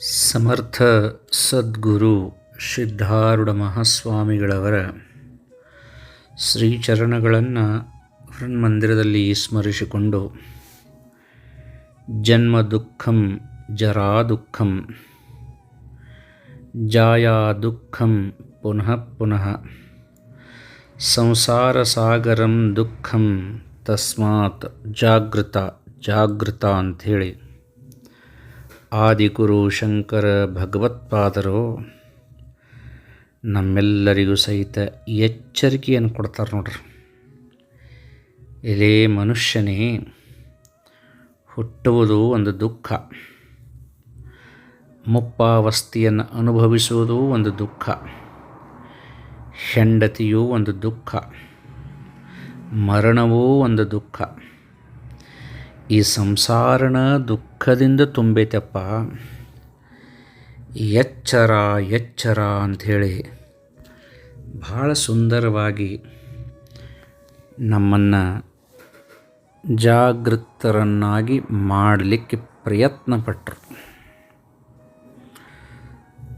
ಸಮರ್ಥ ಸದ್ಗುರು ಸಿದ್ಧಾರೂಢ ಮಹಾಸ್ವಾಮಿಗಳವರ ಶ್ರೀಚರಣಗಳನ್ನು ಮಂದಿರದಲ್ಲಿ ಸ್ಮರಿಸಿಕೊಂಡು ಜನ್ಮ ದುಃಖಂ ಜರಾ ದುಃಖಂ ಜಾಯಾ ದುಃಖಂ ಪುನಃ ಪುನಃ ಸಂಸಾರ ಸಾಗರಂ ದುಃಖಂ ತಸ್ಮಾತ್ ಜಾಗೃತ ಜಾಗೃತ ಅಂಥೇಳಿ ಆದಿಗುರು ಶಂಕರ ಭಗವತ್ಪಾದರು ನಮ್ಮೆಲ್ಲರಿಗೂ ಸಹಿತ ಎಚ್ಚರಿಕೆಯನ್ನು ಕೊಡ್ತಾರೆ ನೋಡ್ರಿ. ಎಲೇ ಮನುಷ್ಯನೇ ಹುಟ್ಟುವುದು ಒಂದು ದುಃಖ. ಮುಪ್ಪಾವಸ್ಥೆಯನ್ನು ಅನುಭವಿಸುವುದು ಒಂದು ದುಃಖ. ಹೆಂಡತಿಯೂ ಒಂದು ದುಃಖ. ಮರಣವೂ ಒಂದು ದುಃಖ. ಈ ಸಂಸಾರನ ದುಃಖದಿಂದ ತುಂಬೈತಪ್ಪ. ಎಚ್ಚರ ಎಚ್ಚರ ಅಂಥೇಳಿ ಭಾಳ ಸುಂದರವಾಗಿ ನಮ್ಮನ್ನು ಜಾಗೃತರನ್ನಾಗಿ ಮಾಡಲಿಕ್ಕೆ ಪ್ರಯತ್ನ ಪಟ್ಟರು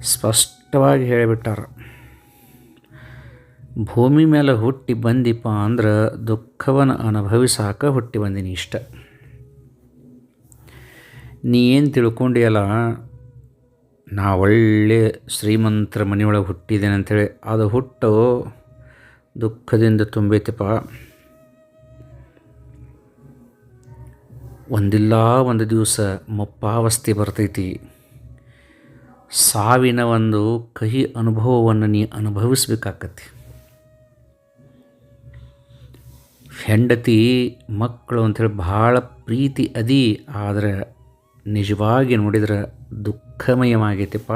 ಸ್ಪಷ್ಟವಾಗಿ ಹೇಳಿಬಿಟ್ಟಾರ. ಭೂಮಿ ಮೇಲೆ ಹುಟ್ಟಿ ಬಂದಿಪ್ಪ ಅಂದ್ರೆ ದುಃಖವನ್ನು ಅನುಭವಿಸಾಕ ಹುಟ್ಟಿ ಬಂದಿನಿ ಇಷ್ಟ. ನೀ ಏನು ತಿಳ್ಕೊಂಡಿಯಲ್ಲ? ನಾ ಒಳ್ಳೆ ಶ್ರೀಮಂತರ ಮನೆಯೊಳಗೆ ಹುಟ್ಟಿದ್ದೇನೆ ಅಂಥೇಳಿ ಅದು ಹುಟ್ಟು ದುಃಖದಿಂದ ತುಂಬೈತಪ್ಪ. ಒಂದಿಲ್ಲ ಒಂದು ದಿವಸ ಮುಪ್ಪಾವಸ್ಥೆ ಬರ್ತೈತಿ. ಸಾವಿನ ಒಂದು ಕಹಿ ಅನುಭವವನ್ನು ನೀ ಅನುಭವಿಸ್ಬೇಕಾಕತಿ ಹೆಂಡತಿ ಮಕ್ಕಳು ಅಂಥೇಳಿ ಭಾಳ ಪ್ರೀತಿ ಅದಿ, ಆದರೆ ನಿಜವಾಗಿ ನೋಡಿದ್ರೆ ದುಃಖಮಯವಾಗೈತಿಪ್ಪ.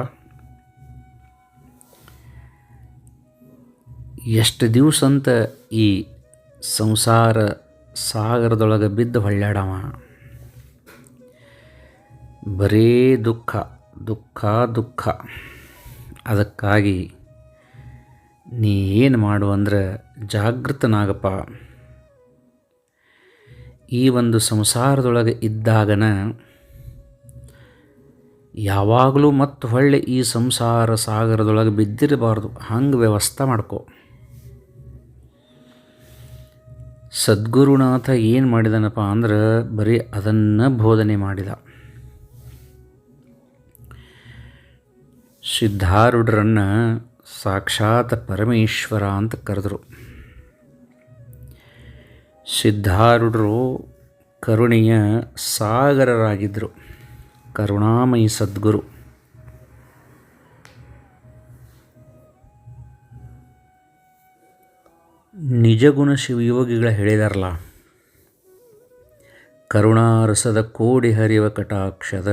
ಎಷ್ಟು ದಿವಸ ಅಂತ ಈ ಸಂಸಾರ ಸಾಗರದೊಳಗೆ ಬಿದ್ದು ಹೊಳ್ಳಾಡವ. ಬರೀ ದುಃಖ ದುಃಖ ದುಃಖ. ಅದಕ್ಕಾಗಿ ನೀ ಏನು ಮಾಡು ಅಂದ್ರೆ ಜಾಗೃತನಾಗಪ್ಪ ಈ ಒಂದು ಸಂಸಾರದೊಳಗೆ ಇದ್ದಾಗನ ಯಾವಾಗಲೂ ಮತ್ತು ಹೊಳ್ಳಿ ಈ ಸಂಸಾರ ಸಾಗರದೊಳಗೆ ಬಿದ್ದಿರಬಾರ್ದು. ಹಂಗೆ ವ್ಯವಸ್ಥೆ ಮಾಡ್ಕೋ. ಸದ್ಗುರುನಾಥ ಏನು ಮಾಡಿದನಪ್ಪ ಅಂದ್ರೆ ಬರೀ ಅದನ್ನು ಬೋಧನೆ ಮಾಡಿದ. ಸಿದ್ಧಾರೂಢರನ್ನು ಸಾಕ್ಷಾತ್ ಪರಮೇಶ್ವರ ಅಂತ ಕರೆದರು. ಸಿದ್ಧಾರೂಢರು ಕರುಣೆಯ ಸಾಗರರಾಗಿದ್ದರು ಕರುಣಾಮಯಿ ಸದ್ಗುರು. ನಿಜಗುಣ ಶಿವಯೋಗಿಗಳ ಹೇಳಿದಾರಲ್ಲ ಕರುಣಾರಸದ ಕೋಡಿ ಹರಿವ ಕಟಾಕ್ಷದ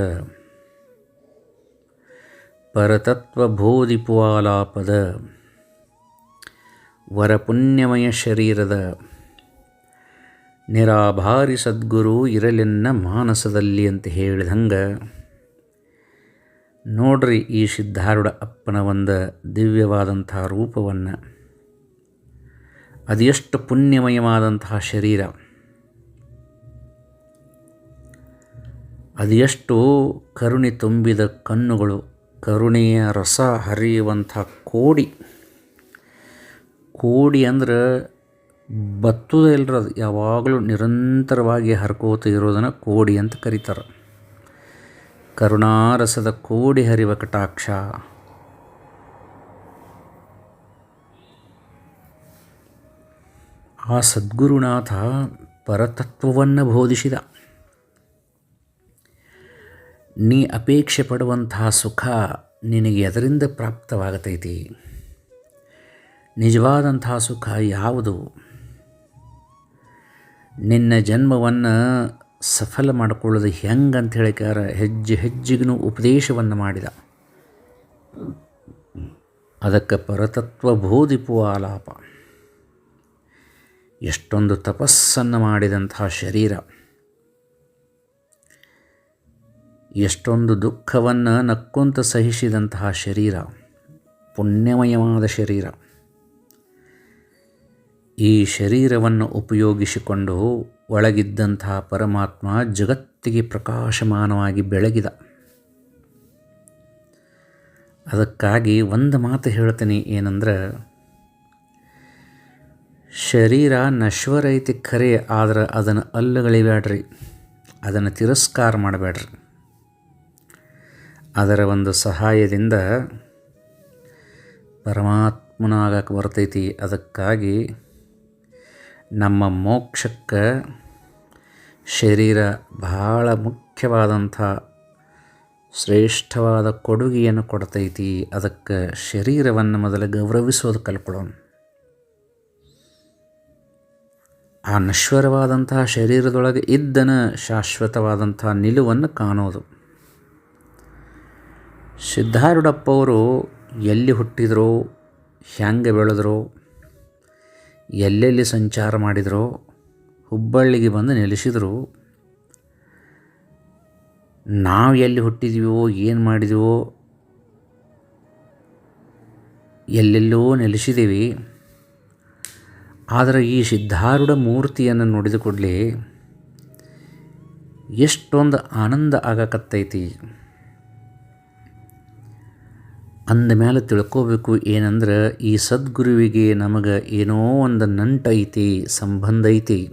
ಪರತತ್ವ ಬೋಧಿಪುವಾಲಾಪದ ವರಪುಣ್ಯಮಯ ಶರೀರದ ನಿರಾಭಾರಿ ಸದ್ಗುರು ಇರಲೆನ್ನ ಮಾನಸದಲ್ಲಿ ಅಂತ ಹೇಳಿದಂಗೆ, ನೋಡ್ರಿ ಈ ಸಿದ್ಧಾರೂಢ ಅಪ್ಪನ ಒಂದು ದಿವ್ಯವಾದಂತಹ ರೂಪವನ್ನು. ಅದೆಷ್ಟು ಪುಣ್ಯಮಯವಾದಂತಹ ಶರೀರ. ಅದೆಷ್ಟು ಕರುಣೆ ತುಂಬಿದ ಕಣ್ಣುಗಳು, ಕರುಣೆಯ ರಸ ಹರಿಯುವಂಥ ಕೋಡಿ. ಕೋಡಿ ಅಂದ್ರೆ ಬತ್ತುದ ಎಲ್ಲರ ಯಾವಾಗಲೂ ನಿರಂತರವಾಗಿ ಹರ್ಕೋತ ಇರೋದನ್ನು ಕೋಡಿ ಅಂತ ಕರೀತಾರೆ. ಕರುಣಾರಸದ ಕೋಡಿ ಹರಿವ ಕಟಾಕ್ಷ. ಆ ಸದ್ಗುರುನಾಥ ಪರತತ್ವವನ್ನು ಬೋಧಿಸಿದ. ನೀ ಅಪೇಕ್ಷೆ ಪಡುವಂತಹ ಸುಖ ನಿನಗೆ ಎದರಿಂದ ಪ್ರಾಪ್ತವಾಗತೈತಿ. ನಿಜವಾದಂತಹ ಸುಖ ಯಾವುದು? ನಿನ್ನ ಜನ್ಮವನ್ನು ಸಫಲ ಮಾಡಿಕೊಳ್ಳೋದು ಹೆಂಗೆ ಅಂತ ಹೇಳಿಕಾರ ಹೆಜ್ಜೆ ಹೆಜ್ಜೆಗೂ ಉಪದೇಶವನ್ನು ಮಾಡಿದ. ಅದಕ್ಕೆ ಪರತತ್ವ ಬೋಧಿಪು ಆಲಾಪ. ಎಷ್ಟೊಂದು ತಪಸ್ಸನ್ನು ಮಾಡಿದಂತಹ ಶರೀರ. ಎಷ್ಟೊಂದು ದುಃಖವನ್ನು ನಕ್ಕೊಂತ ಸಹಿಸಿದಂತಹ ಶರೀರ. ಪುಣ್ಯಮಯವಾದ ಶರೀರ. ಈ ಶರೀರವನ್ನು ಉಪಯೋಗಿಸಿಕೊಂಡು ಒಳಗಿದ್ದಂತಹ ಪರಮಾತ್ಮ ಜಗತ್ತಿಗೆ ಪ್ರಕಾಶಮಾನವಾಗಿ ಬೆಳಗಿದ. ಅದಕ್ಕಾಗಿ ಒಂದು ಮಾತು ಹೇಳ್ತೀನಿ ಏನಂದ್ರೆ, ಶರೀರ ನಶ್ವರ ಐತಿ ಖರೆ ಆದ್ರೆ ಅದನ್ನು ಅಲ್ಲಗಳಿಬೇಡ್ರಿ ಅದನ್ನು ತಿರಸ್ಕಾರ ಮಾಡಬೇಡ್ರಿ ಅದರ ಒಂದು ಸಹಾಯದಿಂದ ಪರಮಾತ್ಮನಾಗಕ್ಕೆ ಬರ್ತೈತಿ. ಅದಕ್ಕಾಗಿ ನಮ್ಮ ಮೋಕ್ಷಕ್ಕೆ ಶರೀರ ಬಹಳ ಮುಖ್ಯವಾದಂಥ ಶ್ರೇಷ್ಠವಾದ ಕೊಡುಗೆಯನ್ನು ಕೊಡ್ತೈತಿ. ಅದಕ್ಕೆ ಶರೀರವನ್ನು ಮೊದಲು ಗೌರವಿಸೋದು ಕಲ್ಕೊಳ್ಳೋಣ ಆ ನಶ್ವರವಾದಂತಹ ಶರೀರದೊಳಗೆ ಇದ್ದನ ಶಾಶ್ವತವಾದಂತಹ ನಿಲುವನ್ನು ಕಾಣೋದು. ಸಿದ್ಧಾರೂಢಪ್ಪವರು ಎಲ್ಲಿ ಹುಟ್ಟಿದರೋ, ಹೆಂಗೆ ಬೆಳೆದರೋ ಎಲ್ಲೆಲ್ಲಿ ಸಂಚಾರ ಮಾಡಿದರೋ ಹುಬ್ಬಳ್ಳಿಗೆ ಬಂದು ನೆಲೆಸಿದರು. ನಾವು ಎಲ್ಲಿ ಹುಟ್ಟಿದೀವೋ, ಏನು ಮಾಡಿದೀವೋ, ಎಲ್ಲೆಲ್ಲೋ ನೆಲೆಸಿದ್ದೀವಿ ಆದರೆ ಈ ಸಿದ್ಧಾರೂಢ ಮೂರ್ತಿಯನ್ನು ನೋಡಿದ ಕೂಡಲೇ ಎಷ್ಟೊಂದು ಆನಂದ ಆಗಕತ್ತೈತಿ. ಅಂದ ಮೇಲೆ ತಿಳ್ಕೋಬೇಕು ಏನಂದ್ರೆ ಈ ಸದ್ಗುರುವಿಗೆ ನಮಗೆ ಏನೋ ಒಂದು ನಂಟೈತಿ ಸಂಬಂಧ ಐತಿ.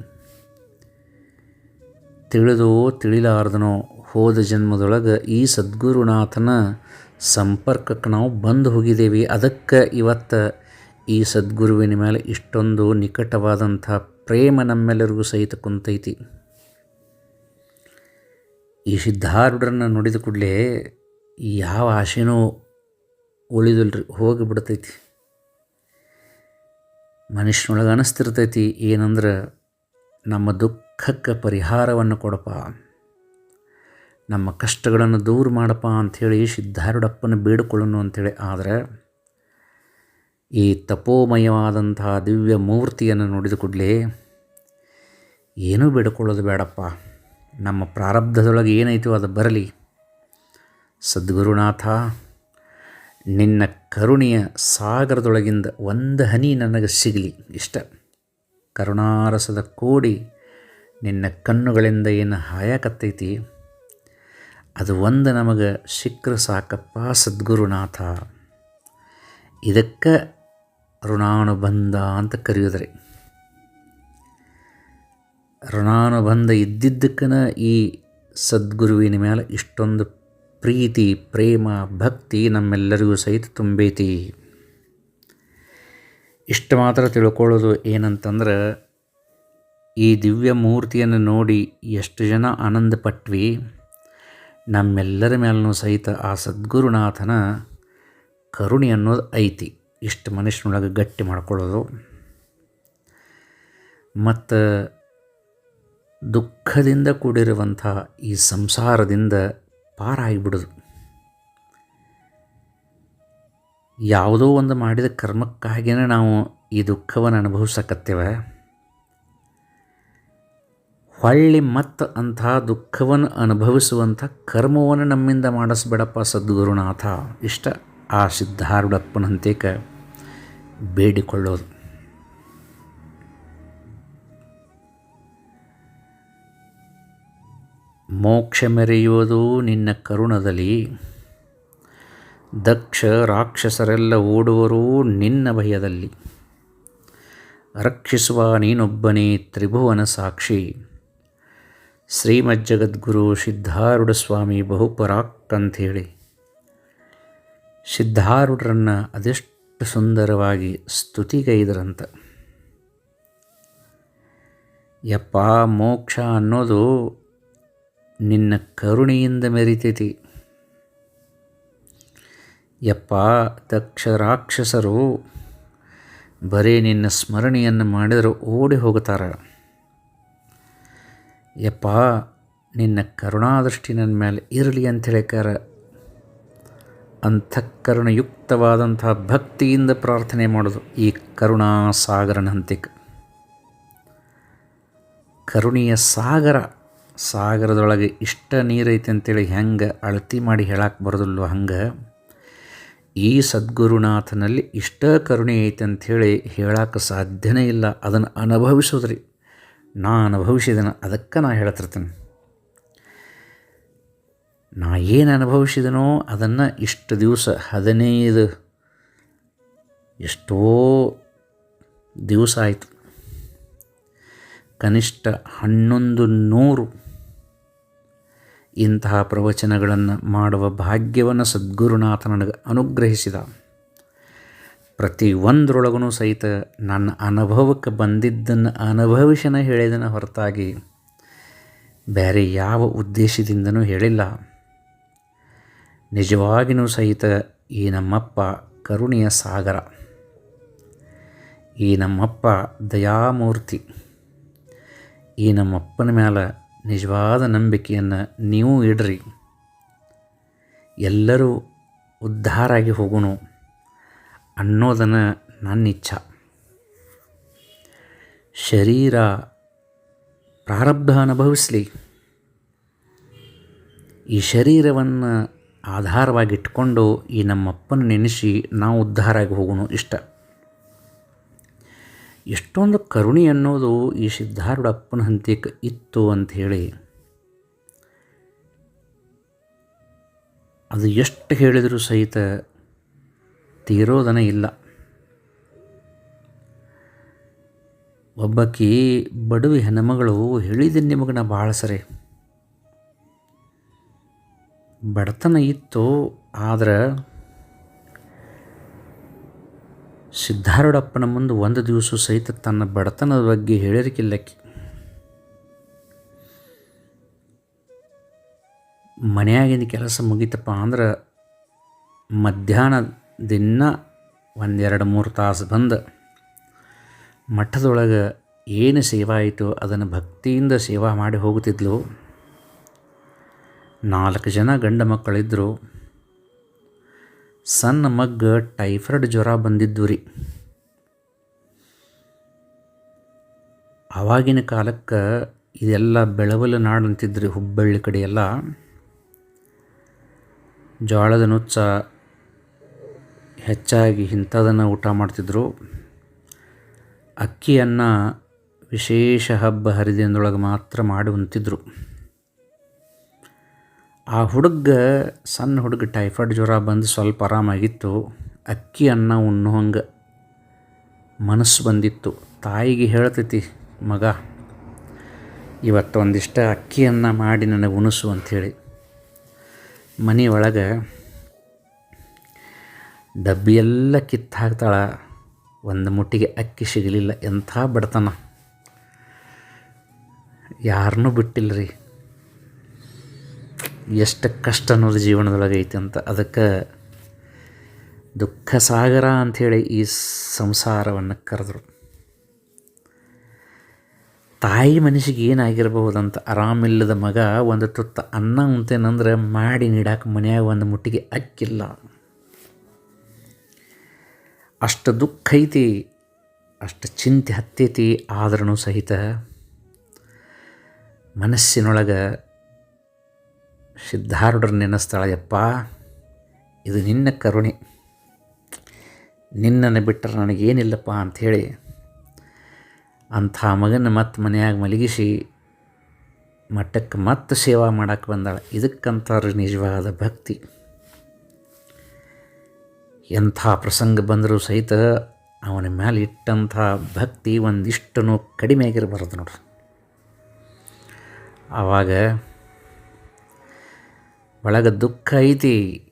ತಿಳಿದೋ ತಿಳಿಲಾರ್ದನೋ ಹೋದ ಜನ್ಮದೊಳಗೆ ಈ ಸದ್ಗುರುನಾಥನ ಸಂಪರ್ಕಕ್ಕೆ ನಾವು ಬಂದು ಹೋಗಿದ್ದೇವೆ. ಅದಕ್ಕೆ ಇವತ್ತು ಈ ಸದ್ಗುರುವಿನ ಮೇಲೆ ಇಷ್ಟೊಂದು ನಿಕಟವಾದಂಥ ಪ್ರೇಮ ನಮ್ಮೆಲ್ಲರಿಗೂ ಸಹಿತ ಕುಂತೈತಿ. ಈ ಸಿದ್ಧಾರೂಢರನ್ನು ನೋಡಿದ ಕೂಡಲೇ ಯಾವ ಆಶೆನೂ ಉಳಿದಿಲ್ರಿ, ಹೋಗಿ ಬಿಡ್ತೈತಿ. ಮನುಷ್ಯನೊಳಗೆ ಅನಿಸ್ತಿರ್ತೈತಿ, ಏನಂದ್ರೆ ನಮ್ಮ ದುಃಖಕ್ಕೆ ಪರಿಹಾರವನ್ನು ಕೊಡಪ್ಪ. ನಮ್ಮ ಕಷ್ಟಗಳನ್ನು ದೂರ ಮಾಡಪ್ಪ ಅಂಥೇಳಿ ಸಿದ್ಧಾರೂಢಪ್ಪನ ಬೇಡಿಕೊಳ್ಳೋನು ಅಂಥೇಳಿ. ಆದರೆ ಈ ತಪೋಮಯವಾದಂತಹ ದಿವ್ಯ ಮೂರ್ತಿಯನ್ನು ನೋಡಿದ ಕೂಡಲೇ ಏನೂ ಬೇಡಿಕೊಳ್ಳೋದು ಬೇಡಪ್ಪ. ನಮ್ಮ ಪ್ರಾರಬ್ಧದೊಳಗೆ ಏನೈತೋ ಅದು ಬರಲಿ. ಸದ್ಗುರುನಾಥ ನಿನ್ನ ಕರುಣೆಯ ಸಾಗರದೊಳಗಿಂದ ಒಂದು ಹನಿ ನನಗೆ ಸಿಗಲಿ. ಇಷ್ಟ. ಕರುಣಾರಸದ ಕೋಡಿ ನಿನ್ನ ಕಣ್ಣುಗಳಿಂದ ಏನು ಹಾಯಕತ್ತೈತಿ? ಅದು ಒಂದು ನಮಗೆ ಸಿಕ್ಕರೆ ಸಾಕಪ್ಪ, ಸದ್ಗುರುನಾಥ. ಇದಕ್ಕೆ ಋಣಾನುಬಂಧ ಅಂತ ಕರೆಯೋದ್ರಿ. ಋಣಾನುಬಂಧ ಇದ್ದಿದ್ದಕ್ಕನ ಈ ಸದ್ಗುರುವಿನ ಮೇಲೆ ಇಷ್ಟೊಂದು ಪ್ರೀತಿ, ಪ್ರೇಮ, ಭಕ್ತಿ ನಮ್ಮೆಲ್ಲರಿಗೂ ಸಹಿತ ತುಂಬೈತಿ. ಇಷ್ಟು ಮಾತ್ರ ತಿಳ್ಕೊಳ್ಳೋದು ಏನಂತಂದ್ರೆ, ಈ ದಿವ್ಯ ಮೂರ್ತಿಯನ್ನು ನೋಡಿ ಎಷ್ಟು ಜನ ಆನಂದ ಪಟ್ವಿ ನಮ್ಮೆಲ್ಲರ ಮೇಲೂ ಸಹಿತ ಆ ಸದ್ಗುರುನಾಥನ ಕರುಣೆ ಅನ್ನೋದು ಐತಿ. ಇಷ್ಟು ಮನುಷ್ಯನೊಳಗೆ ಗಟ್ಟಿ ಮಾಡ್ಕೊಳ್ಳೋದು. ಮತ್ತು ದುಃಖದಿಂದ ಕೂಡಿರುವಂಥ ಈ ಸಂಸಾರದಿಂದ ಪಾರಾಗಿಬಿಡೋದು ಯಾವುದೋ ಒಂದು ಮಾಡಿದ ಕರ್ಮಕ್ಕಾಗಿಯೇ ನಾವು ಈ ದುಃಖವನ್ನು ಅನುಭವಿಸಕತ್ತೇವೆ. ಹೊಳ್ಳಿ ಮತ್ತು ಅಂಥ ದುಃಖವನ್ನು ಅನುಭವಿಸುವಂಥ ಕರ್ಮವನ್ನು ನಮ್ಮಿಂದ ಮಾಡಿಸ್ಬೇಡಪ್ಪ ಸದ್ಗುರುನಾಥ. ಇಷ್ಟ ಆ ಸಿದ್ಧಾರೂಢಪ್ಪನಂತೇಕ ಬೇಡಿಕೊಳ್ಳೋದು. ಮೋಕ್ಷ ಮೆರೆಯುವುದು ನಿನ್ನ ಕರುಣದಲ್ಲಿ. ದಕ್ಷ ರಾಕ್ಷಸರೆಲ್ಲ ಓಡುವರೂ ನಿನ್ನ ಭಯದಲ್ಲಿ. ರಕ್ಷಿಸುವ ನೀನೊಬ್ಬನೇ ತ್ರಿಭುವನ ಸಾಕ್ಷಿ. ಶ್ರೀಮಜ್ಜಗದ್ಗುರು ಸಿದ್ಧಾರೂಢ ಸ್ವಾಮಿ ಬಹುಪರಾಕ್ ಅಂಥೇಳಿ. ಸಿದ್ಧಾರೂಢರನ್ನು ಅದೆಷ್ಟು ಸುಂದರವಾಗಿ ಸ್ತುತಿಗೈದರಂತ. ಯಪ್ಪ ಮೋಕ್ಷ ಅನ್ನೋದು ನಿನ್ನ ಕರುಣೆಯಿಂದ ಮೆರಿತೈತಿ. ಯಪ್ಪ ದಕ್ಷ ರಾಕ್ಷಸರು ಬರೀ ನಿನ್ನ ಸ್ಮರಣೆಯನ್ನು ಮಾಡಿದರೂ ಓಡಿ ಹೋಗುತ್ತಾರೆ. ಯಪ್ಪ, ನಿನ್ನ ಕರುಣಾದೃಷ್ಟಿ ನನ್ನ ಮೇಲೆ ಇರಲಿ ಅಂತ ಹೇಳಿಕಾರ ಅಂತಃಕರಣಯುಕ್ತವಾದಂಥ ಭಕ್ತಿಯಿಂದ ಪ್ರಾರ್ಥನೆ ಮಾಡೋದು ಈ ಕರುಣಾ ಸಾಗರನಂತಿಕ ಕರುಣೆಯ ಸಾಗರ ಸಾಗರದೊಳಗೆ ಇಷ್ಟ ನೀರೈತೆ ಅಂತೇಳಿ ಹೆಂಗೆ ಅಳತಿ ಮಾಡಿ ಹೇಳಕ್ಕೆ ಬರೋದಿಲ್ವ ಹಂಗೆ? ಈ ಸದ್ಗುರುನಾಥನಲ್ಲಿ ಇಷ್ಟ ಕರುಣೆ ಐತೆ ಅಂಥೇಳಿ ಹೇಳಕ್ಕೆ ಸಾಧ್ಯನೇ ಇಲ್ಲ. ಅದನ್ನು ಅನುಭವಿಸೋದ್ರಿ. ನಾ ಅನುಭವಿಸಿದನ ಅದಕ್ಕೆ ನಾ ಹೇಳ್ತಿರ್ತೀನಿ. ನಾ ಏನು ಅನುಭವಿಸಿದನೋ ಅದನ್ನು ಇಷ್ಟು ದಿವಸ ಹದಿನೈದು ಎಷ್ಟೋ ದಿವಸ ಆಯಿತು. ಕನಿಷ್ಠ ಹನ್ನೊಂದು ನೂರು ಇಂತಹ ಪ್ರವಚನಗಳನ್ನು ಮಾಡುವ ಭಾಗ್ಯವನ್ನು ಸದ್ಗುರುನಾಥ ನನಗೆ ಅನುಗ್ರಹಿಸಿದ. ಪ್ರತಿ ಒಂದರೊಳಗೂ ಸಹಿತ ನನ್ನ ಅನುಭವಕ್ಕೆ ಬಂದಿದ್ದನ್ನು ಅನುಭವಿಸನ ಹೇಳಿದನ ಹೊರತಾಗಿ ಬೇರೆ ಯಾವ ಉದ್ದೇಶದಿಂದನೂ ಹೇಳಿಲ್ಲ. ನಿಜವಾಗಿಯೂ ಸಹಿತ ಈ ನಮ್ಮಪ್ಪ ಕರುಣೆಯ ಸಾಗರ. ಈ ನಮ್ಮಪ್ಪ ದಯಾಮೂರ್ತಿ. ಈ ನಮ್ಮಪ್ಪನ ಮೇಲೆ ನಿಜವಾದ ನಂಬಿಕೆಯನ್ನು ನೀವು ಇಡ್ರಿ. ಎಲ್ಲರೂ ಉದ್ಧಾರ ಆಗಿ ಹೋಗೋಣ ಅನ್ನೋದನ್ನು ನನ್ನ ಇಚ್ಛ ಶರೀರ ಪ್ರಾರಬ್ಧ ಅನುಭವಿಸಲಿ. ಈ ಶರೀರವನ್ನು ಆಧಾರವಾಗಿಟ್ಕೊಂಡು ಈ ನಮ್ಮಪ್ಪನ ನೆನೆಸಿ ನಾವು ಉದ್ಧಾರ ಆಗಿ ಹೋಗೋಣ ಇಷ್ಟ. ಎಷ್ಟೊಂದು ಕರುಣೆ ಅನ್ನೋದು ಈ ಸಿದ್ಧಾರೂಢಪ್ಪನ ಹಂತಕ್ಕೆ ಇತ್ತು ಅಂಥೇಳಿ ಅದು ಎಷ್ಟು ಹೇಳಿದರೂ ಸಹಿತ ತೀರೋದನ ಇಲ್ಲ. ಒಬ್ಬಾಕಿ ಬಡವಿ ಹೆಣ್ಮಗಳು ಹೇಳಿದೆ ನಿಮಗೆ ನಾ ಭಾಳ ಸರಿ. ಬಡತನ ಇತ್ತು, ಆದ್ರೆ ಸಿದ್ಧಾರೂಢಪ್ಪನ ಮುಂದೆ ಒಂದು ದಿವಸ ಸಹಿತ ತನ್ನ ಬಡತನದ ಬಗ್ಗೆ ಹೇಳಿರಕ್ಕಿಲ್ಲಕ್ಕಿ ಮನೆಯಾಗಿನ ಕೆಲಸ ಮುಗಿತಪ್ಪ ಅಂದ್ರೆ ಮಧ್ಯಾಹ್ನ ದಿನ ಒಂದೆರಡು ಮೂರು ತಾಸು ಬಂದು ಮಠದೊಳಗೆ ಏನು ಸೇವಾ ಆಯಿತು ಅದನ್ನು ಭಕ್ತಿಯಿಂದ ಸೇವಾ ಮಾಡಿ ಹೋಗುತ್ತಿದ್ಲು. ನಾಲ್ಕು ಜನ ಗಂಡ ಮಕ್ಕಳಿದ್ದರು ಸಣ್ಣ ಮಗ್ಗ ಟೈಫಾಯ್ಡ್ ಜ್ವರ ಬಂದಿದ್ದು ರೀ ಆವಾಗಿನ ಕಾಲಕ್ಕೆ ಇದೆಲ್ಲ ಬೆಳವಲ ನಾಡು ಅಂತಿದ್ರಿ ಹುಬ್ಬಳ್ಳಿ ಕಡೆ ಜೋಳದ ನುಚ್ಚ ಹೆಚ್ಚಾಗಿ ಇಂಥದನ್ನು ಊಟ ಮಾಡ್ತಿದ್ರು. ಅಕ್ಕಿಯನ್ನು ವಿಶೇಷ ಹಬ್ಬ ಹರಿದಿನದೊಳಗೆ ಮಾತ್ರ ಮಾಡಿ ಆ ಹುಡುಗ ಸಣ್ಣ ಹುಡುಗ ಟೈಫಾಯ್ಡ್ ಜ್ವರ ಬಂದು ಸ್ವಲ್ಪ ಆರಾಮಾಗಿತ್ತು. ಅಕ್ಕಿ, ಅನ್ನ ಉಣ್ಣುವಂಗೆ ಮನಸ್ಸು ಬಂದಿತ್ತು. ತಾಯಿಗೆ ಹೇಳ್ತೈತಿ, ಮಗ, ಇವತ್ತು ಒಂದಿಷ್ಟು ಅಕ್ಕಿಯನ್ನು ಮಾಡಿ ನನಗೆ ಉಣಿಸು ಅಂಥೇಳಿ ಮನೆ ಒಳಗೆ ಡಬ್ಬಿಯೆಲ್ಲ ಕಿತ್ತು ಹಾಕ್ತಾಳೆ. ಒಂದು ಮುಟ್ಟಿಗೆ ಅಕ್ಕಿ ಸಿಗಲಿಲ್ಲ, ಎಂಥ ಬಡತನ. ಯಾರನ್ನೂ ಬಿಟ್ಟಿಲ್ಲ ರೀ ಎಷ್ಟು ಕಷ್ಟ ಅನ್ನೋದು ಜೀವನದೊಳಗೆ ಐತಿ ಅಂತ. ಅದಕ್ಕೆ ದುಃಖ ಸಾಗರ ಅಂಥೇಳಿ ಈ ಸಂಸಾರವನ್ನು ಕರೆದ್ರು. ತಾಯಿ ಮನಸ್ಸಿಗೆ ಏನಾಗಿರಬಹುದಂತ ಆರಾಮಿಲ್ಲದ ಮಗ ಒಂದು ತುತ್ತ ಅನ್ನ ಉಂತೇನಂದ್ರೆ ಮಾಡಿ ನೀಡಾಕ ಮನೆಯಾಗ ಒಂದು ಮುಟ್ಟಿಗೆ ಅಕ್ಕಿಲ್ಲ. ಅಷ್ಟು ದುಃಖ ಐತಿ, ಅಷ್ಟು ಚಿಂತೆ ಹತ್ತೈತಿ ಆದ್ರೂ ಸಹಿತ ಮನಸ್ಸಿನೊಳಗೆ ಸಿದ್ಧಾರೂಢರು ನೆನೆಸ್ತಾಳೆಯಪ್ಪ ಇದು ನಿನ್ನ ಕರುಣೆ. ನಿನ್ನನ್ನು ಬಿಟ್ಟರೆ ನನಗೇನಿಲ್ಲಪ್ಪ ಅಂಥೇಳಿ ಅಂಥ ಮಗನ ಮತ್ತೆ ಮನೆಯಾಗ ಮಲಗಿಸಿ ಮಠಕ್ಕೆ ಮತ್ತೆ ಸೇವಾ ಮಾಡಕ್ಕೆ ಬಂದಾಳೆ. ಇದಕ್ಕಂತಾರೆ ನಿಜವಾದ ಭಕ್ತಿ. ಎಂಥ ಪ್ರಸಂಗ ಬಂದರೂ ಸಹಿತ ಅವನ ಮೇಲೆ ಇಟ್ಟಂಥ ಭಕ್ತಿ ಒಂದಿಷ್ಟೂ ಕಡಿಮೆ ಆಗಿರಬಾರ್ದು ನೋಡ್ರಿ. ಆವಾಗ ಒಳಗೆ ದುಃಖ ಐತಿ.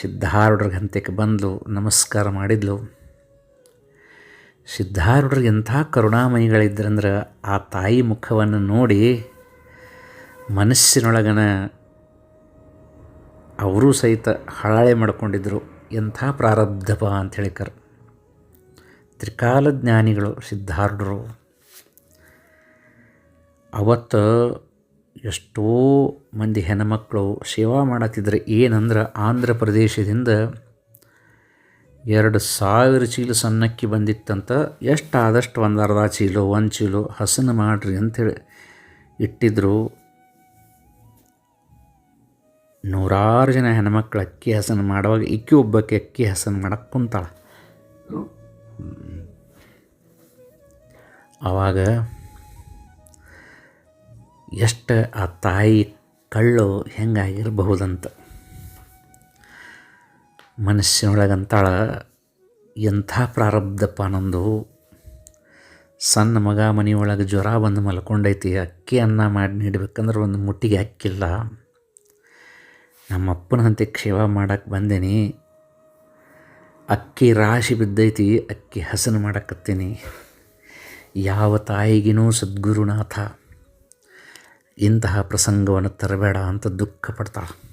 ಸಿದ್ಧಾರೂಢರ ಹಂತಕ್ಕೆ ಬಂದಳು ನಮಸ್ಕಾರ ಮಾಡಿದ್ಲು. ಸಿದ್ಧಾರೂಢರಿಗೆ ಎಂಥ ಕರುಣಾಮಯಿಗಳಿದ್ರಂದ್ರೆ ಆ ತಾಯಿ ಮುಖವನ್ನು ನೋಡಿ ಮನಸ್ಸಿನೊಳಗನ ಅವರೂ ಸಹಿತ ಹಳಾಳೆ ಮಾಡಿಕೊಂಡಿದ್ದರು ಎಂಥ ಪ್ರಾರಬ್ಧಪ ಅಂತ ಕರ್ ತ್ರಿಕಾಲ ಜ್ಞಾನಿಗಳು ಸಿದ್ಧಾರೂಢರು. ಅವತ್ತು ಎಷ್ಟೋ ಮಂದಿ ಹೆಣ್ಮಕ್ಳು ಸೇವಾ ಮಾಡತ್ತಿದ್ರೆ ಏನಂದ್ರೆ ಆಂಧ್ರ ಪ್ರದೇಶದಿಂದ ಎರಡು ಸಾವಿರ ಚೀಲ ಸಣ್ಣಕ್ಕಿ ಬಂದಿತ್ತಂತ ಎಷ್ಟು ಆದಷ್ಟು ಒಂದು ಅರ್ಧ ಚೀಲೋ, ಒಂದು ಚೀಲೋ ಹಸನ ಮಾಡಿರಿ ಅಂಥೇಳಿ ಇಟ್ಟಿದ್ರು. ನೂರಾರು ಜನ ಹೆಣ್ಮಕ್ಳು ಅಕ್ಕಿ ಹಸನ ಮಾಡುವಾಗ ಇಕ್ಕಿ ಒಬ್ಬಕ್ಕೆ ಅಕ್ಕಿ ಹಸನ ಮಾಡಕ್ಕೆ ಕುಂತಾಳ. ಆವಾಗ ಎಷ್ಟು ಆ ತಾಯಿ ಕಳ್ಳು ಹೆಂಗಾಗಿರಬಹುದಂತ. ಮನಸ್ಸಿನೊಳಗಂತಾಳ ಎಂಥ ಪ್ರಾರಬ್ಧಪ್ಪ ನಂದು. ಸಣ್ಣ ಮಗ ಮನೆಯೊಳಗೆ ಜ್ವರ ಬಂದು ಮಲ್ಕೊಂಡೈತಿ, ಅಕ್ಕಿ ಅನ್ನ ಮಾಡಿ ನೀಡ್ಬೇಕಂದ್ರೆ ಒಂದು ಮುಟ್ಟಿಗೆ ಅಕ್ಕಿಲ್ಲ ನಮ್ಮ ಕ್ಷೇಮ ಮಾಡಕ್ಕೆ ಬಂದೇನಿ. ಅಕ್ಕಿ ರಾಶಿ ಬಿದ್ದೈತಿ, ಅಕ್ಕಿ ಹಸನು ಮಾಡಕತ್ತೀನಿ. ಯಾವ ತಾಯಿಗಿನೂ ಸದ್ಗುರುನಾಥ. ಇಂತಹ ಪ್ರಸಂಗವನ್ನು ತರಬೇಡ ಅಂತ ದುಃಖ ಪಡ್ತಾಳೆ.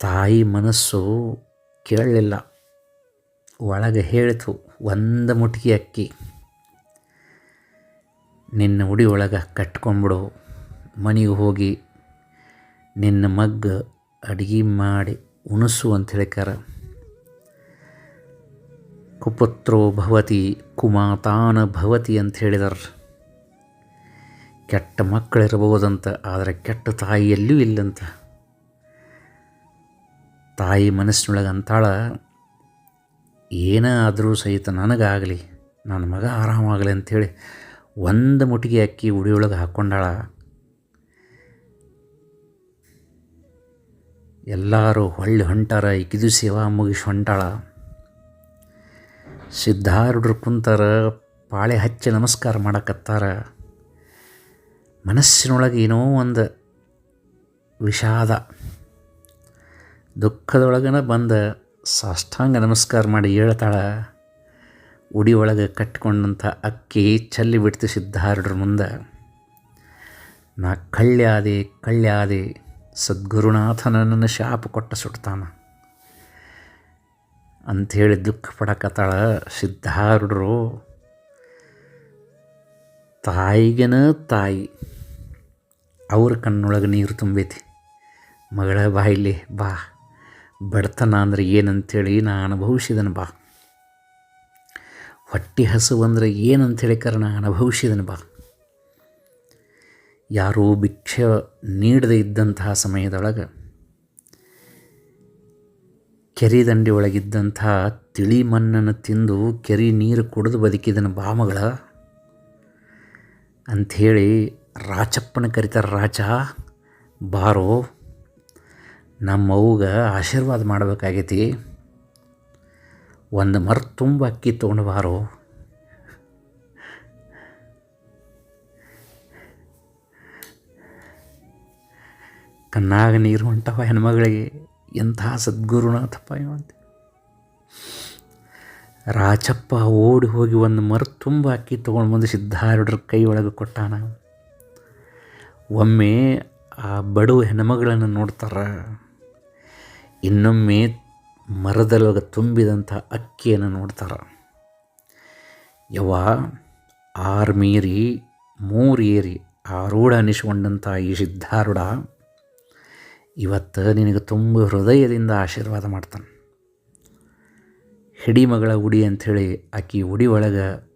ತಾಯಿ ಮನಸ್ಸು ಕೇಳಲಿಲ್ಲ. ಒಳಗೆ ಹೇಳಿತು, ಒಂದು ಮುಟ್ಗಿ ಅಕ್ಕಿ. ನಿನ್ನ ಉಡಿ ಒಳಗೆ ಕಟ್ಕೊಂಬಿಡು. ಮನೆಗೆ ಹೋಗಿ ನಿನ್ನ ಮಗ್ಗ ಅಡುಗೆ ಮಾಡಿ ಉಣಿಸು ಅಂತ ಹೇಳಿಕಾರ ಕುಪುತ್ರೋ ಭವತಿ, ಕುಮಾತಾನ ಭವತಿ ಅಂತ ಹೇಳಿದಾರೆ. ಕೆಟ್ಟ ಮಕ್ಕಳಿರಬಹುದಂತ ಆದರೆ ಕೆಟ್ಟ ತಾಯಿಯಲ್ಲೂ ಇಲ್ಲಂತ. ತಾಯಿ ಮನಸ್ಸಿನೊಳಗೆ ಅಂತಾಳ, ಏನೇ ಆದರೂ ಸಹಿತ ನನಗಾಗಲಿ, ನನ್ನ ಮಗ ಆರಾಮಾಗಲಿ ಅಂಥೇಳಿ ಒಂದು ಮುಟಿಗೆ ಅಕ್ಕಿ ಉಡಿಯೊಳಗೆ ಹಾಕ್ಕೊಂಡಾಳ ಎಲ್ಲರೂ ಹೊಳ್ಳಿ ಹೊಂಟಾರ ಇಕ್ಕಿದು ಸೇವಾ ಮುಗಿಸಿ ಹೊಂಟಾಳ. ಸಿದ್ಧಾರೂಢರು ಕುಂತಾರ, ಪಾಳೆ ಹಚ್ಚಿ ನಮಸ್ಕಾರ ಮಾಡಕತ್ತಾರ. ಮನಸ್ಸಿನೊಳಗೆ ಏನೋ ಒಂದು ವಿಷಾದ. ದುಃಖದೊಳಗನ ಬಂದ ಸಾಷ್ಟಾಂಗ ನಮಸ್ಕಾರ ಮಾಡಿ ಹೇಳ್ತಾಳೆ. ಉಡಿಯೊಳಗೆ ಒಳಗೆ ಕಟ್ಕೊಂಡಂಥ ಅಕ್ಕಿ ಚಲ್ಲಿ ಬಿಡ್ತು ಸಿದ್ಧಾರೂಢರ ಮುಂದೆ. ನಾ ಕಳ್ಳ್ಯಾದೆ ಕಳ್ಳ್ಯಾದೆ ಸದ್ಗುರುನಾಥ ನನ್ನನ್ನು ಶಾಪ ಕೊಟ್ಟ ಸುಡ್ತಾನ. ಅಂಥೇಳಿ ದುಃಖ ಪಡಕತ್ತಾಳ ಸಿದ್ಧಾರೂಢರು. ತಾಯಿಗನ ತಾಯಿ, ಅವ್ರ ಕಣ್ಣೊಳಗೆ ನೀರು ತುಂಬೈತಿ. ಮಗಳ ಬಾಯಿಲಿ ಬಾ, ಬಡತನ ಅಂದ್ರೆ ಏನಂಥೇಳಿ ನಾ ಅನುಭವಿಸಿದನು ಬಾ. ಹೊಟ್ಟೆ ಹಸು ಅಂದರೆ ಏನಂಥೇಳಿ ಕರ ನಾ ಅನುಭವಿಸಿದನು ಬಾ. ಯಾರೋ ಭಿಕ್ಷೆ ನೀಡದೆ ಇದ್ದಂತಹ ಸಮಯದೊಳಗೆ, ಕೆರೆ ದಂಡೆ ಒಳಗಿದ್ದಂಥ ತಿಳಿ ಮಣ್ಣನ್ನು ತಿಂದು ಕೆರೆ ನೀರು ಕುಡಿದು ಬದುಕಿದನ ಬಾಮಗಳ ಅಂಥೇಳಿ ರಾಚಪ್ಪನ ಕರಿತಾರೆ ರಾಚ, ಬಾರೋ, ನಮ್ಮ ಅವ್ಗ ಆಶೀರ್ವಾದ ಮಾಡಬೇಕಾಗೈತಿ. ಒಂದು ಮರ ತುಂಬ ಅಕ್ಕಿ ತೊಗೊಂಡು ಬಾರೋ. ಕಣ್ಣಾಗ ನೀರು ಹೊಂಟವ ಹೆಣ್ಮಗಳಿಗೆ. ಎಂಥ ಸದ್ಗುರುನಾಥಪ್ಪ ಇವಂತೆ. ರಾಚಪ್ಪ ಓಡಿ ಹೋಗಿ ಒಂದು ಮರ ತುಂಬ ಅಕ್ಕಿ ತೊಗೊಂಡು ಬಂದು ಸಿದ್ಧಾರೂಢರ ಕೈ ಒಳಗೆ ಕೊಟ್ಟಾನ. ಒಮ್ಮೆ ಆ ಬಡವ ಹೆಣ್ಮಗಳನ್ನು ನೋಡ್ತಾರೆ, ಇನ್ನೊಮ್ಮೆ ಮರದೊಳಗೆ ತುಂಬಿದಂಥ ಅಕ್ಕಿಯನ್ನು ನೋಡ್ತಾರೆ. ಯವ ಆರು ಮೀರಿ, ಮೂರು ಏರಿ ಆರೂಢ ಅನಿಸ್ಕೊಂಡಂಥ ಈ ಸಿದ್ಧಾರೂಢ ಇವತ್ತು ನಿನಗೆ ತುಂಬ ಹೃದಯದಿಂದ ಆಶೀರ್ವಾದ ಮಾಡ್ತಾನೆ. ಹಿಡಿ ಮಗಳ ಉಡಿ ಅಂಥೇಳಿ ಆಕಿ ಉಡಿ ಒಳಗೆ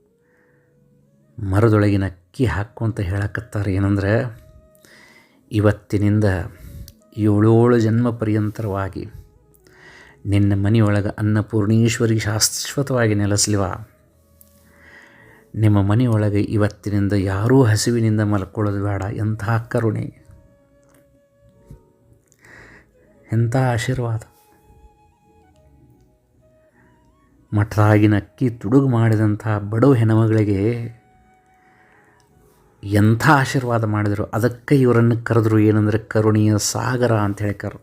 ಮರದೊಳಗಿನ ಅಕ್ಕಿ ಹಾಕ್ಕೊಂತ ಹೇಳಕತ್ತಾರೆ. ಏನಂದ್ರೆ ಇವತ್ತಿನಿಂದ ಏಳೇಳು ಜನ್ಮ ಪರ್ಯಂತರವಾಗಿ ನಿನ್ನ ಮನೆಯೊಳಗೆ ಅನ್ನಪೂರ್ಣೇಶ್ವರಿ ಶಾಶ್ವತವಾಗಿ ನೆಲೆಸಲಿವ. ನಿಮ್ಮ ಮನೆಯೊಳಗೆ ಇವತ್ತಿನಿಂದ ಯಾರೂ ಹಸಿವಿನಿಂದ ಮಲ್ಕೊಳ್ಳೋದು ಬೇಡ. ಎಂಥ ಕರುಣೆ. ಎಂಥ ಆಶೀರ್ವಾದ. ಮಠದಾಗಿನ ಅಕ್ಕಿ ತುಡುಗು ಮಾಡಿದಂಥ ಬಡವ ಹೆಣ್ಮಗಳಿಗೆ ಎಂಥ ಆಶೀರ್ವಾದ ಮಾಡಿದರು? ಅದಕ್ಕೆ ಇವರನ್ನು ಕರೆದ್ರು ಏನಂದರೆ ಕರುಣೆಯ ಸಾಗರ ಅಂತ ಹೇಳಿ ಕರು.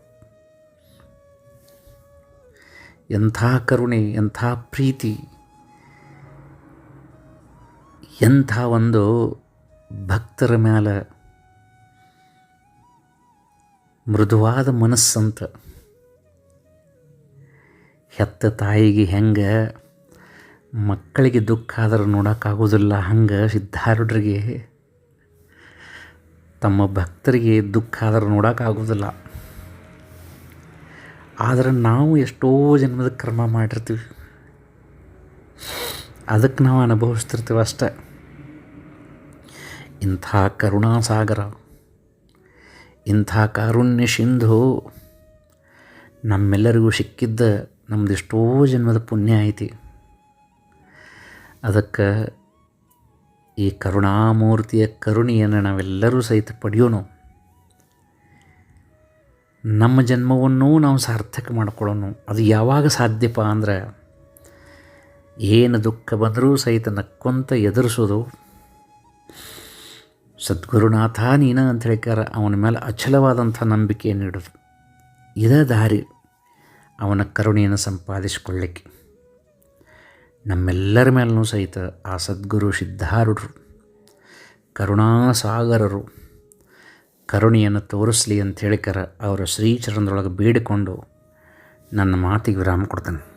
ಎಂಥ ಕರುಣೆ, ಎಂಥ ಪ್ರೀತಿ, ಎಂಥ ಒಂದು ಭಕ್ತರ ಮೇಲೆ ಮೃದುವಾದ ಮನಸ್ಸಂತ ಹೆತ್ತ ತಾಯಿಗೆ ಹೆಂಗೆ ಮಕ್ಕಳಿಗೆ ದುಃಖ ಆದ್ರೆ ನೋಡೋಕ್ಕಾಗೋದಿಲ್ಲ ಹಂಗೆ ಸಿದ್ಧಾರೂಢರಿಗೆ. ತಮ್ಮ ಭಕ್ತರಿಗೆ ದುಃಖ ಆದ್ರೆ ನೋಡೋಕ್ಕಾಗೋದಿಲ್ಲ ಆದರೆ ನಾವು ಎಷ್ಟೋ ಜನ್ಮದ ಕರ್ಮ ಮಾಡಿರ್ತೀವಿ. ಅದಕ್ಕೆ ನಾವು ಅನುಭವಿಸ್ತಿರ್ತೀವಿ ಅಷ್ಟೆ. ಇಂಥ ಕರುಣಾಸಾಗರ, ಇಂಥ ಕಾರುಣ್ಯ ಸಿಂಧು ನಮ್ಮೆಲ್ಲರಿಗೂ ಸಿಕ್ಕಿದ್ದ ನಮ್ದು ಎಷ್ಟೋ ಜನ್ಮದ ಪುಣ್ಯ ಐತಿ. ಅದಕ್ಕೆ ಈ ಕರುಣಾಮೂರ್ತಿಯ ಕರುಣೆಯನ್ನು ನಾವೆಲ್ಲರೂ ಸಹಿತ ಪಡೆಯೋಣ ನಮ್ಮ ಜನ್ಮವನ್ನು ನಾವು ಸಾರ್ಥಕ ಮಾಡ್ಕೊಳ್ಳೋಣ ಅದು ಯಾವಾಗ ಸಾಧ್ಯಪ್ಪ ಅಂದ್ರೆ ಏನು ದುಃಖ ಬಂದರೂ ಸಹಿತ ನಕ್ಕೊಂತ ಎದುರಿಸೋದು. ಸದ್ಗುರುನಾಥ ನೀನ ಅಂತ ಹೇಳ್ಕಾರ ಅವನ ಮೇಲೆ ಅಚಲವಾದಂಥ ನಂಬಿಕೆ ನೀಡೋದು. ಇದೇ ದಾರಿ. ಅವನ ಕರುಣೆಯನ್ನು ಸಂಪಾದಿಸಿಕೊಳ್ಳಿಕ್ಕೆ. ನಮ್ಮೆಲ್ಲರ ಮೇಲೂ ಸಹಿತ ಆ ಸದ್ಗುರು ಸಿದ್ಧಾರೂಢರು, ಕರುಣಾಸಾಗರರು, ಕರುಣೆಯನ್ನು ತೋರಿಸಲಿ ಅಂತ ಹೇಳಿಕರ ಅವರ ಶ್ರೀಚರಣದೊಳಗೆ ಬೇಡಿಕೊಂಡು ನನ್ನ ಮಾತಿಗೆ ವಿರಾಮ ಕೊಡ್ತೇನೆ.